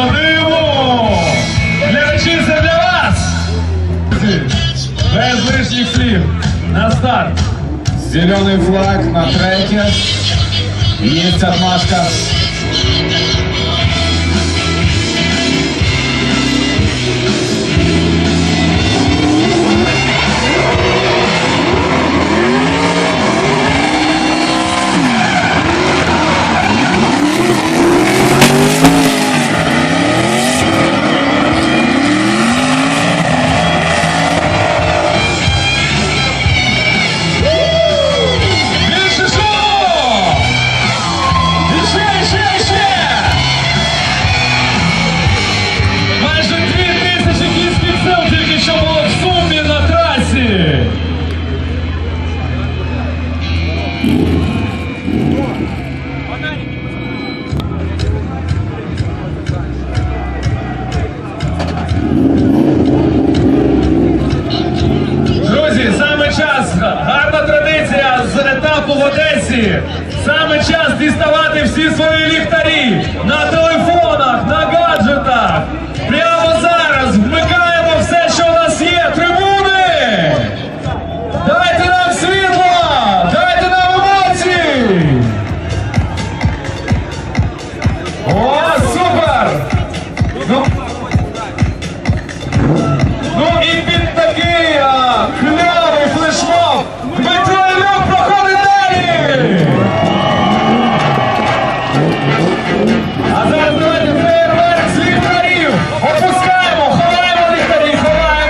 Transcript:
антониму для вітчизни для вас. Без лишних слив На старт. Зеленый флаг на треке. Есть отмашка. Друзі, саме час, гарна традиція з етапу в Одесі. Саме час діставати всі свої ліхтарі на の1분 밖에 그냥